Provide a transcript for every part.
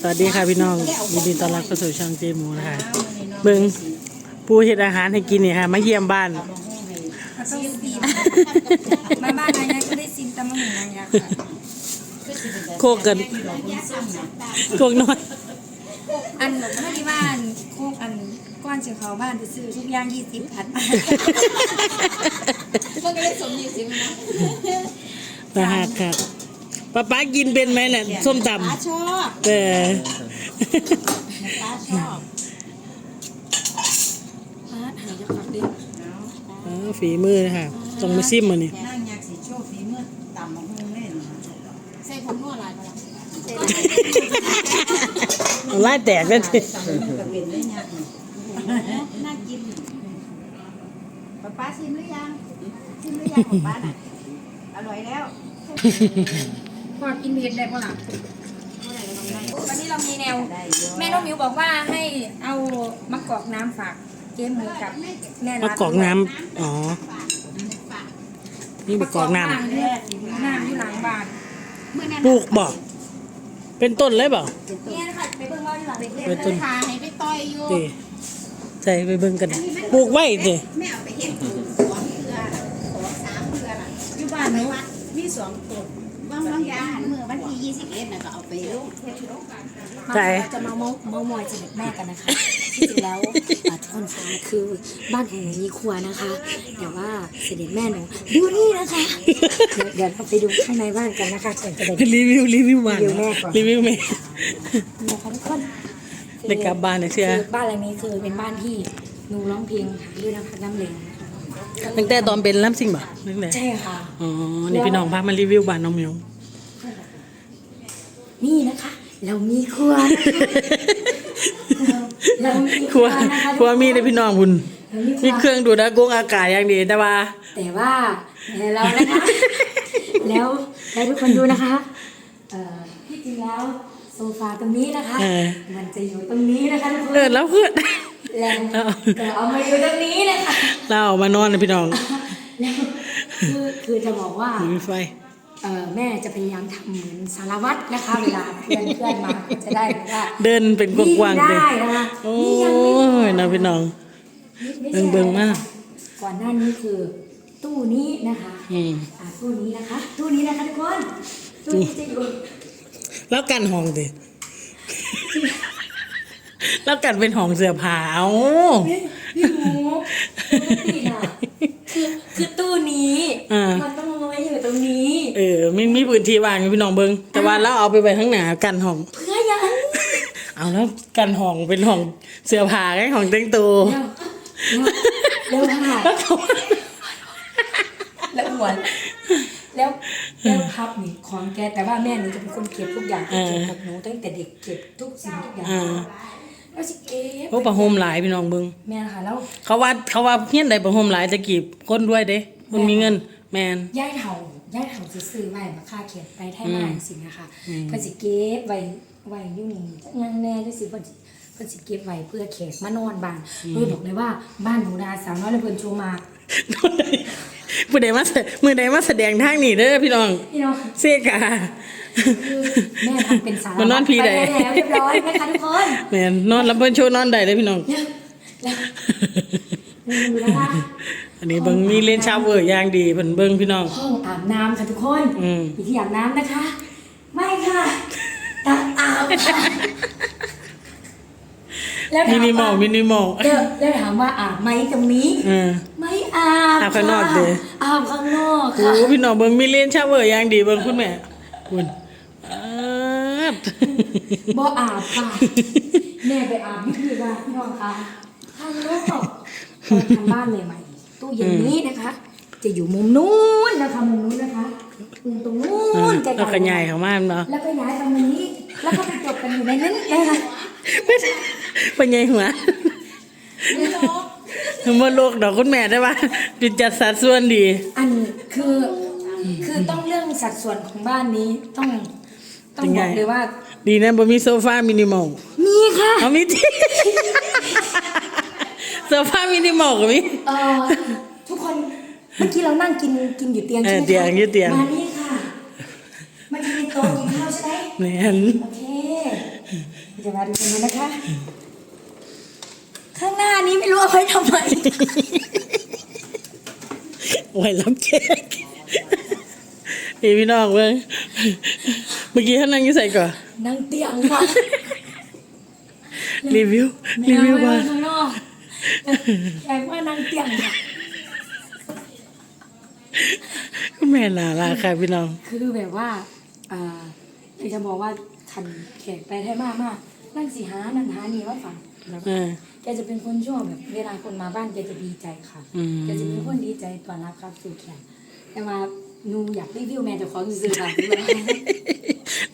สวัสดีค่ะพี่น้องยินดีต้อนรับเข้าสู่ช่องเจหมูนะคะเบิงปูเฮ็ดอาหารให้กินนี่ค่ะมาเยี่ยมบ้าน ซีมซีมาบ้านนายายก็ได้ซิมตำมะหมูนายาค่ะโคกกันโคกน้อยอันเมื่อที่บ้านโคกอันก้อนเชียวเขาบ้านไปซื้อทุกอย่างยี่สิบพันมันก็เลยสมยี่สิบนะนะฮะครับ ป้าป้ากินเป็นไหมเนี่ยส้มตป้าชอบำแต่ป้าชอบพาดหายจะฝักดิเออฝีมือนะคะต้องมาซิมมันนี่นั่งอยากสิโชว์ฝีมือต่ำมะฮุงเล่นใส่ผมนวดลายไปแล้วเอาไล่แตกแล้วทีต่ำมะฮุงกับเป็นได้ยังน่ากินป้าป้าชิมหรือยังชิมหรือยังของป้าน่ะอร่อยแล้ว พอกินเผ็ดได้ปะล่ะวันนี้เรามีแนวได้เยอะแม่น้องมิวบอกว่าให้เอามะกอกน้ำฝากเจ๊หมูกับแม่มะรัดกอกน้ำอ๋อ นี่มะกอกน้บ้านเนี่ยน้ำอยู่หลังบ้านำปลูกบ่เป็นต้นเลยบ่เนี่ยนะคะไปเบิ่งเราอยู่หลังเด็กเป็นต้นพาให้ไปต่อยอยู่ตีใส่ไปเบิ่งกันปลูกไว้ติแม่เอาไปเฮ็ดถูกสองเทือน่ะสองสามเทือน่ะอยู่บ้านหนูมีสองต้น บางบางอย่างเมื่อวันที่ยี่สิบเอ็ดน่ะก็เอาไปลงเฮ็ดลงใส่จะมาเมาเมามอยเสด็จแม่กันนะคะที่จริงแล้วอ่าทุกคนคะคือบ้านของหนูมีครัวนะคะแต่ว่าเสด็จแม่หนูดูนี่นะคะ เดี๋ยวเดี๋ยวเราไปดูข้างในบ้านกันนะคะก่อนจะไปดูรีวิวรีวิวบ้านรีวิวแม่ก่อนรีวิวแม่นะคะทุกคนได้กลับบ้านนะเชื่อคือบ้านหลังนี้คือเป็นบ้านที่หนูร้องเพลงค่ะด้วยน้ำพักน้ำเลงนะคะตั้งแต่ตอนเป็นล้ำซิ่งบ่ตั้งแต่ใช่ค่ะ อ๋อ นี่พี่น้องพามารีวิวบ้านน้องเหมียว นี่นะคะ เรามีครัวเราเรามีครัวนะคะครัวมีได้พี่น้องบุญเรามีครัมีว เครื่องดูดอากงอากาศอย่างดีแต่ว่า แต่ว่าเรานะคะ แล้วให้ทุกคนดูนะคะเอ่อที่จริงแล้วโซฟาตรงนี้นะคะ เออ มันจะอยู่ตรงนี้นะคะทุกคนเออแล้วเพื่อน แล้วก็เอามาอยู่ตรงนี้นะคะเราเอามานอนนะพี่น้องแล้วคือคือจะบอกว่า มีไฟเอ่อ แม่จะพยายามทำเหมือนสารวัตรนะคะ เวลาเพื่อนเพื่อนมาก็จะได้แบบว่าเดินเป็นกว้างๆวิ่เลยได้นะคะโอ้นี่ยังไม่พอยนะพี่น้อง ไม่ใช่เบิ่งๆมาก ก่อนหน้านี้คือตู้นี้นะคะอืมอ่าตู้นี้นะคะ ตู้นี้นะคะทุกคนตู้นี้จะอยู่แล้วกันห้องสิแล้วกันเป็นห้องเสื้อผ้าเอ้าพี่หมูปกติอะคือคือตู้นี้ อ่า มันต้องเอาไว้อยู่ตรงนี้ เออมีมี พื้นที่ว่างอยู่พี่น้องเบิงแต่ว่าเราเอาไปไว้ข้างหน้ากันห้อง เพื่อยังเอาแล้วกันห้องเป็นห้องเสื้อผ้าไงห้องแต่งตัวแล้วแล้วค่ะแล้วเขาแล้วหัวแล้วแล้วพับนี่ของแกแต่ว่าแม่หนูจะเป็นคนเก็บทุกอย่างเก็บกับหนูตั้งแต่เด็กเก็บทุกสิ่งทุกอย่างอ่าแล้วสิเก็บโอ้ประโฮมหลายพี่น้องเบิงแม่นะคะแล้วเขาว่าเขาว่าเฮียนใดประโฮมหลายตะกี้คนด้วยเด้คนมีเงิน แมนย่ายเถา ย่ายเถาสิซื้อไว้มาค่าเขียนไปแท้มาสินะคะเพิ่นสิเก็บไว้ไว้อยู่นี่จักอยังแน่จังสิเพิ่นสิเพิ่นสิเก็บไว้เพื่อแขกมานอนบ้านเพิ่นบอกเลยว่าบ้านหนูดาสาวน้อยและเพิ่นโชว์มากผู้ใดมาแสมือใดมาแสดงทางนี้เด้อพี่น้องพี่น้องเสกาคือแม่ทำเป็นสารมันนอนพี่ใดไปแล้วเรียบร้อยนะคะทุกคนแมนนอนลำเพิ่นโชว์นอนได้เลยพี่น้องแล้วดูนะคะ อันนี้เบิ่งมีเลนชาวเวอร์อย่างดีเพิ่นเบิ่งพี่น้อง ห้องอาบน้ำค่ะทุกคนอืมมีที่อาบน้ำนะคะ ไม่ค่ะตักอาบค่ะแล้วมิถามนิมอว่าลมินิมอลเดี๋ยวแล้วถามว่าอาบไหมตรงนี้ เออ ไม่อาบอาบข้างนอกค่ะเด้อ อาบข้างนอกโอ้ค่ะพี่น้องเบิ่งมีเลนชาวเวอร์อย่างดีเบิ่งคุณแม่คุณอาดบ่อาบค่ะ แม่ไปอาบนี่คือว่าพี่น้องคะข้างนอกตอนทำบ้านใหม่ๆ ตู้เย็นนี้นะคะ จะอยู่มุมนู้นนะคะมุมนู้นนะคะมุมตรงนู้เออนไกลๆแล้วก็ใหญ่เข้ามาเนาะแล้วก็ย้ายตรงนี้ แล้วก็ไปจบกันอยู่ในนั้นนะคะเป็นไงหัวบ่โลกดอกคุณแม่ได้ป่ะจิตจัดสัดส่วนดี อันคือคือต้องเรื่องสัดส่วนของบ้านนี้ต้องต้องเป็นไงบอกเลยว่า ดีนะบ่มีโซฟามินิมอลมีค่ะเอามีที่ โซฟามินิมอลก็มีเอ่อทุกคนเมื่อกี้เรานั่งกินกินอยู่เตียงเออใช่ไหมคะเตียงอยู่เตียง มานี่ค่ะมันจะมีโต๊ะกินข้าวใช่ไหมแม่นโอเคจะมาดูกันเลยนะคะ ข้างหน้านี้ไม่รู้เอาไว้ทำไมไว้รับแขกพี่พี่น้องเว้ยเมื่อกี้ท่านนั่งอยี่ใส่ก่อนนั่งเตียงค่ะรีวิวไม่รีเอาวิวไม่ก่อเอาน ข้างนอก แอบว่านั่งเตียงค่ะคุณแม่น่ารักค่ะพี่น้อง คือแบบว่าอ่าอยากจะบอกว่าคันแขกไปไทยมากมากนั่งสีหานั่นหานี่ว่าฝันแล้วเออแกจะเป็นคนชอบแบบเวลาคนมาบ้านแกจะดีใจค่ะอืมแกจะเป็นคนดีใจตอนรับครับสู่แขกแต่ว่า หนูอยากรีวิวแม่เจ้าของซื้อๆค่ะ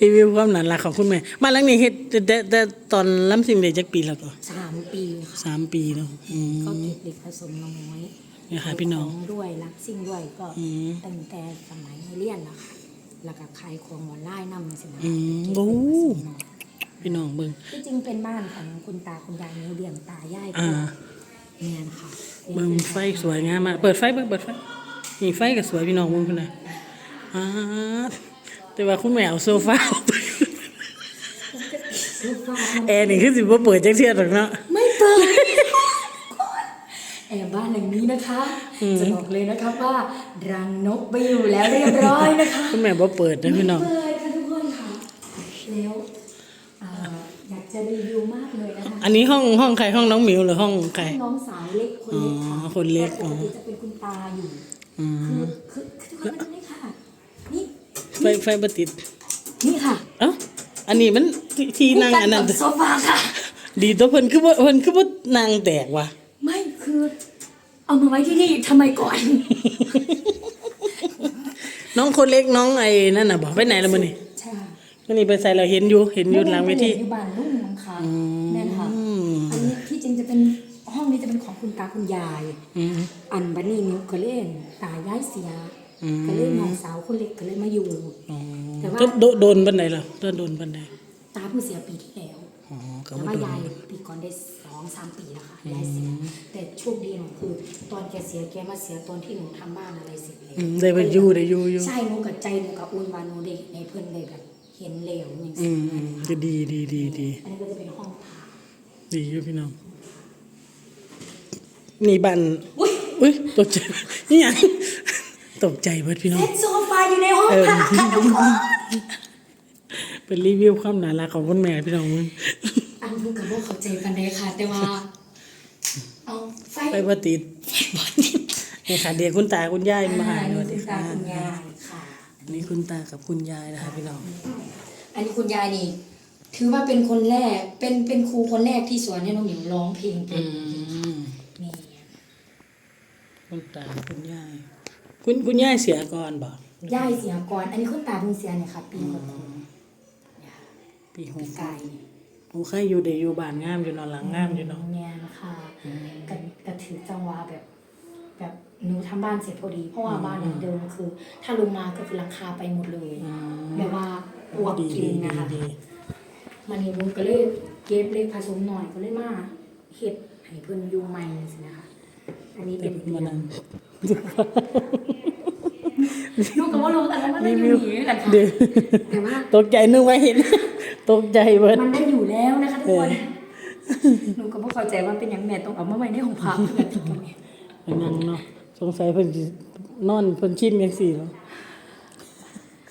รีวิวความน่ารักของคุณแม่มาหลังนี้เฮ็ดแต่แต่แต่ตอนล้ำสิ่งเด็กจักปีแล้วก็สามปีค่ะสามปีเนาะอืมก็เก็บเด็กผสมน้อยเนี่ยค่ะพี่น้องขด้วยรักสิ่งด้วยก็อืมตั้งแต่สมัยเรียนแล้วค่ะแล้วก็ขายของออนไลน์นำสินะอืมเก็บโอ้เด็กผสมน้อยพี่น้องเบิ่งที่จริงเป็นบ้านของคุณตาคุณยายนิ้วเลี้ยงตายายอ่าก็เนี่ยนะคะเบิ่งไฟสวยงามมากเปิดไฟเบิ่งเปิดไฟ นี่ไฟก็สวยพี่น้องเบิ่งพุ่นน่ะอ่าแต่ว่าคุณแม่เอาโซฟาออกไปลูกฟ้าแอร์นี่คือสิบ่เปิดจักเทื่อหรอกเนาะไม่เปิดแอบบ้านหลังนี้นะคะจะบอกเลยนะคะว่ารังนกไปอยู่แล้วเรียบร้อยนะคะคุณแม่บ่เปิดนะพี่น้องเปิดค่ะทุกคนค่ะแล้วอ่าอยากจะรีวิวมากเลยนะคะอันนี้ห้องห้องใครห้องน้องหมิวหรือห้องใครน้องสาวเล็กคนเล็กค่ะอ๋อคนเล็กปกติจะเป็นคุณตาอยู่ อืมคือคือคือทุกคนมาดูนี่ค่ะ นี่ ไฟไฟบ่ติด นี่ค่ะเอ้า อันนี้มันที่ที่นั่งอันนั้นคู่กักับโซฟาค่ะ ดีตัวเพิ่นคือบ่เพิ่นคือบ่นางแตกว่ะ ไม่คือ เอามาไว้ที่นี่ทำไมก่อน น้องคนเล็กน้องไอ้นั่นน่ะบ่ไปไหนแล้วมื้อนี้ใช่ค่ะมื้อนี้ไปใส่แล้วเห็นอยู่ เห็นอยู่หลังเวทีอยู่บ้านลุงมั้งคะอืมแม่นค่ะอันนี้ที่จริงจะเป็นห้อง นี้จะเป็นของคุณตาคุณยายอืมอันบันนี้นิ้วก็เล่นตายายเสียอืมก็เล่นน้องสาวคนเล็กก็เลยมาอยู่อ๋อแต่ว่าก็โดโดนบันไดล่ะโดนโดนบันไดตาเพิ่งเสียปีที่แล้วอ๋อก็แต่บ่ว่าโดนยายปีก่อนได้สองสามปีแล้วค่ะยายเสียแต่โชคดีหนูคือ ตอนแกเสียแกมาเสียตอนที่หนูทำบ้านอะไรเสร็จแล้วอืมได้ไปอยู่ได้อยู่อยู่ใช่หนูกับใจหนูกับอุ่นวาหนูได้ในเพื่อนเลยแบบเห็นเหลวอย่างอืนี้มอืมก็ดีดีดีดีอันนี้ก็จะเป็นห้องพักดีอยู่พี่น้อง นี่บ้านอุ้ยอุ้ยตกใจนี่หยังตกใจเบิดพี่น้องเซ็ตโซฟาอยู่ในห้องเออพักค่ะทุกคนเป็นรีวิวความน่ารักของคุณแม่พี่น้องมึงอันนี้กับว่าเข้าใจกันได้ค่ะ แต่ว่าเอาไฟไปบ่ติดนี่ค่ะเดี๋ยวคุณตาคุณยายมาหาอันสนี้วัสดีคุณตาค่ะคุณยายค่ะอันนี้คุณตากับคุณยายนะคะพี่น้องอันนี้คุณยายนี่ ถือว่าเป็นคนแรกเป็นเป็นครูคนแรกที่สอนให้น้องหมิวร้องเพลงเป็อืนมนี่ คุณ ตาคุณยาย คุณคุณยายเสียก่อนบ่ย่ายเสียก่อน อันนี้คุณตาเพิ่งเสียเนี่ยค่ะ ปีหกปีหปีกกายโอ้เคยอยู่เดอยู่บ้านงามอยู่เนอนหลังงามอยู่เนาะ เนี่ยนะคะกระกระถือจังหวะแบบ แบบหนูทำบ้านเสร็จพอดี เพราะว่าบ้านหลังเดิมคือ ถ้าลงมาก็คือหลังคาไปหมดเลยแบบว่าปวกดีกิดีนดีนะคะดีมันนี่ลุงก็เลยเก็บเล็กผสมหน่อยก็เลยมาเฮ็ดให้เพิ่นอยู่ใหม่สินะคะ อันนี้แต่เป็นเพิ่นเตีมายงนั่งลูกกับว่าลูกแต่ว่ามันได้อยู่นี่แหละค่ะเดี๋ยวแต่ว่าตกใจนึกว่าเห็น ตกใจเบิดมันได้อยู่แล้วนะคะทุกคนเออหนูก็บ่เข้าใจว่าเป็นหยังแม่ต้องเอามาไว้ในห้องพักแบบนี้เป็นยังเนาะสงสัยเพิ่นสินอนเพิ่นชินจังซี่เนาะ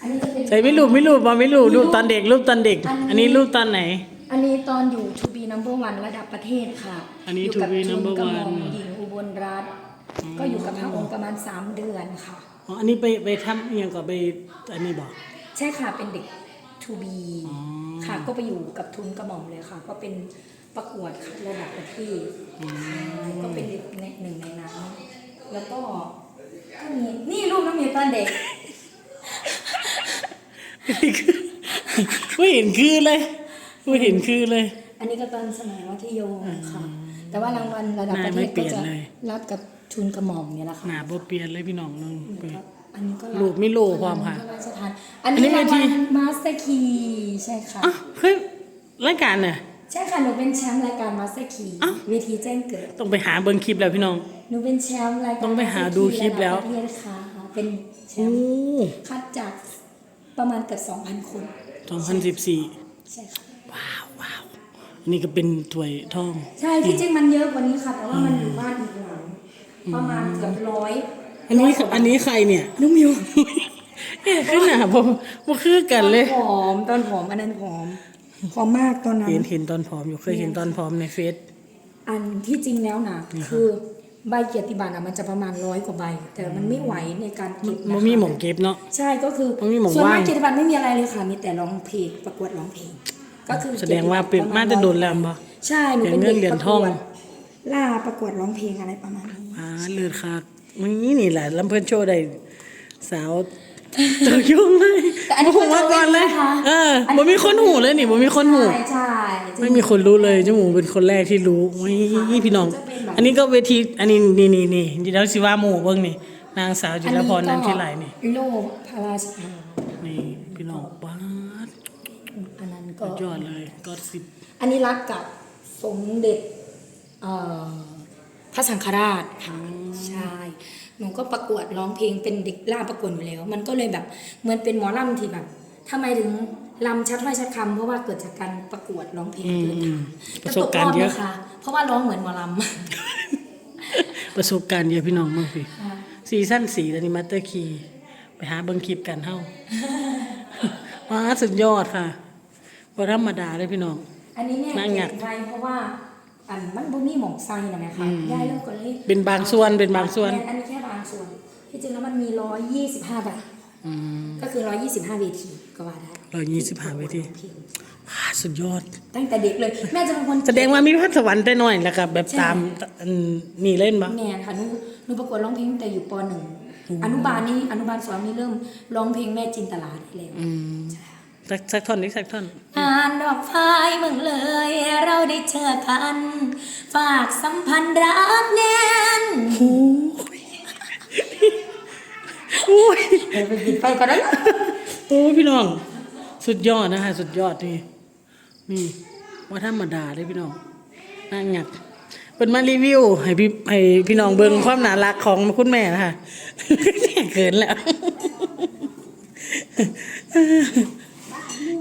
อันนี้จะเป็นใส่ไม่รูปไม่รูปบ่ไม่รูปรูปตอนเด็กรูปตอนเด็ก อันนี้รูปตอนไหน อันนี้ตอนอยู่ To be number one ระดับประเทศค่ะ อันนี้ยู่ To กับ be ทุน number กระหม่อม one หญิงอุบ ลรัตน์ก็อยู่กับพระองค์ประมาณ 3 เดือนค่ะอ๋ออันนี้ไปไปทำอีหยังก็ไปอันนี้บ่ใช่ค่ะเป็นเด็ก To be อ๋อ ค่ะก็ไปอยู่กับทุนกระหม่อมเลยค่ะ ก็เป็นประกวดค่ะระดับประเทศก็เป็นในหนึ่งในนั้นแล้วก็ก็มีนี่รูปน้องเมียตอนเด็ก ไม่เห็นคือเลยไม่เห็นคือเลย อันนี้ก็ตอนสมัยมัธยมค่ะ แต่ว่ารางวัลระดับประเทศหน้าไม่เปลี่ก็ยนจะเลยรับกับทุนกระหม่อมเนี่ยแหละค่ะหน้าบ่เปลี่ยนเลยพี่น้องนึงครับอันนี้ก็รูปไม่รูปความค่ะพระราชทานอันอันนี้นี้รางเวทีวัลมาสเตอร์คีใช่ค่ะอะเฮ้ยรายการน่ะใช่ค่ะหนูเป็นแชมป์รายการมาสเตอร์คีอ้าวเวทีแจ้งเกิด ต้องไปหาเบิ่งคลิปแล้วพี่น้องหนูเป็นแชมป์รายการต้องไปหาดูคลิปแล้วระดับประเทศค่ะเป็นแชโอ้มป์คัดจากประมาณเกือบ2,000 คน 2014 ใช่ค่ะ ว้าวอั นนี้ก็เป็นถ้วยทอง ใช่ที่จริงมันเยอะกว่านี้ค่ะ แต่ว่ามันอยู่บ้านอีกหลังประมาณเกือบร้อยอันนี้อันนี้ใครเนี่ยน้องมิวเอ๊ะขึ้นหนาบ่บ่คือกันเลยหอมตอนหอมอันนั้นหอมหอมมากตอนนั้นเห็นเห็นตอนผอมอยู่เคยเห็นตอนผอมในเฟซอันที่จริงแล้วนะคือใบเกียรติบัตรอะมันจะประมาณร้อยกว่าใบ แต่มันไม่ไหวในการเก็บบ่นะคะมีหม่องเก็บเนาะใช่ก็คือมันมีหม่องส่วนมากว่างเกียรติบัตรไม่มีอะไรเลยค่ะมีแต่ร้องเพลงประกวดร้องเพลง ก็คือแสดงว่าเป็นมาแต่โดนแล้วบ่ใช่หนูเป็นเหรียญเงินเด็กเหรียญประทกองวดล่าประกวดร้องเพลงอะไรประมาณนี้อ่าเลือดคักมันนี่นี่แหละลำเพิ่นโชว์ได้สาวเตัวยุ่งเลยแต่อันนี้บ่ฮู้มาก่อนเลยนะคะเออบ่มีคนหูเลยนี่บ่มีคนหูใช่ใช่ไม่มีคนรู้เลยเจ้าหมูเป็นคนแรกที่รู้ไม่พี่น้องจะเป็นแบบอันนี้ก็เวทีอันนี้นี่นี่นี่เดี๋ยวสิว่าหมู่เบิ่งนี่นางสาวจิรพรนันทิไหลนี่โลพระราชทาน นี่พี่น้องบ้าด อันนั้น สุก็ดยอดเลยก็สิบอันนี้รักกับสมเด็จเอ่อพระสังฆราชค่ะใช่หนูก็ประกวดร้องเพลงเป็นเด็กล่าประกวดอยู่แล้ว มันก็เลยแบบเหมือนเป็นหมอลำที่แบบทำไมถึงลำชัดถ้อยชัดคำเพราะว่าเกิดจากการประกวดร้องเพลงอืมพื้นอืฐามนประสบการณ์เยอะแต่ตนะคะเพราะว่าร้องเหมือนหมอลำประสบการณ์เยอะพี่น้องมากพี่ค่ะซีซั่นสี่ตอนนี้มาสเตอร์คีไปหาเบิ่งคลิปกันเฮ้าว้าสุดยอดค่ะ บ่ธรรมดาเลยพี่น้อง อันนี้เนี่ยนั่งหยัดเก็บไว้เพราะว่าอันมันบ่มีหมองไส้นะแม่คะยายเริ่มก็เลยเป็นบางส่วนเป็นบางส่วน อันนี้แค่บางส่วนที่จริงแล้วมันมีร้อยยี่สิบห้าใบอืม ก็คือร้อยยี่สิบห้าเวทีก็ว่าได้ร้อยยี่สิบห้าเวทีเพลงว้าสุดยอด ตั้งแต่เด็กเลย แม่จะเป็นคน แสดงว่ามีพัฒสวรรค์แต่น้อยแล้วก็แบบตามอันนี่เล่นบ่ แม่ค่ะหนูหนูประกวดร้องเพลงตั้งแต่อยู่ปหนึ่งอนุบาลนี่อนุบาลสองนี่เริ่มร้องเพลงแม่จินตลาได้แล้วอืม สักสักท่อนนี้สักท่อนอ่านดอกไฟเมืองเลย เราได้เจอกัน ฝากสัมพันธ์รักแน่นโอ้ยเดี๋ยวไปกินไปก่อนนะโอ้ยพี่น้อง สุดยอดนะคะสุดยอดนี่นี่ว่าธรรมดาเลยพี่น้องน่าหยักเป็นมารีวิว ให้พี่ให้พี่น้องเบิ่งความน่ารักของคุณแม่นะคะเขินแล้ว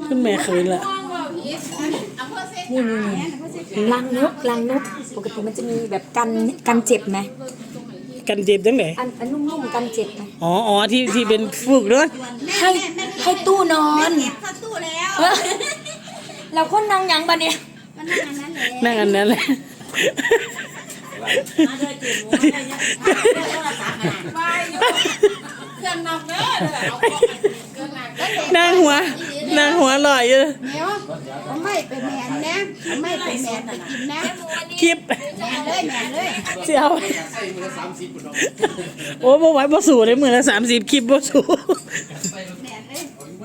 คุณแม่เขินแล้วนี่นี่นี่ลังนกลังนกปกติมันจะมีแบบกันกันเจ็บไหมกันเจ็บจังไหนอันอันนุ่มๆกันเจ็บไหมอ๋ออ๋อที่ที่เป็นฝึกด้วยให้ให้ตู้นอนเก็บเข้าตู้แล้วเออเราคนนั่งยังปะเนี่ยมันนั่งอันนั้นแหละนั่งอันนั้นแหละนางหัว นางหัวลอยอยู่เดี๋ยวเอาไม่ไปแมนนะเอาไม่ไปแมนไปกินนะคลิปแมนเลยแมนเลยเสียวโอ้บ่ไหวบ่สู้เลยมือละสามสิบคลิปบ่สู้แม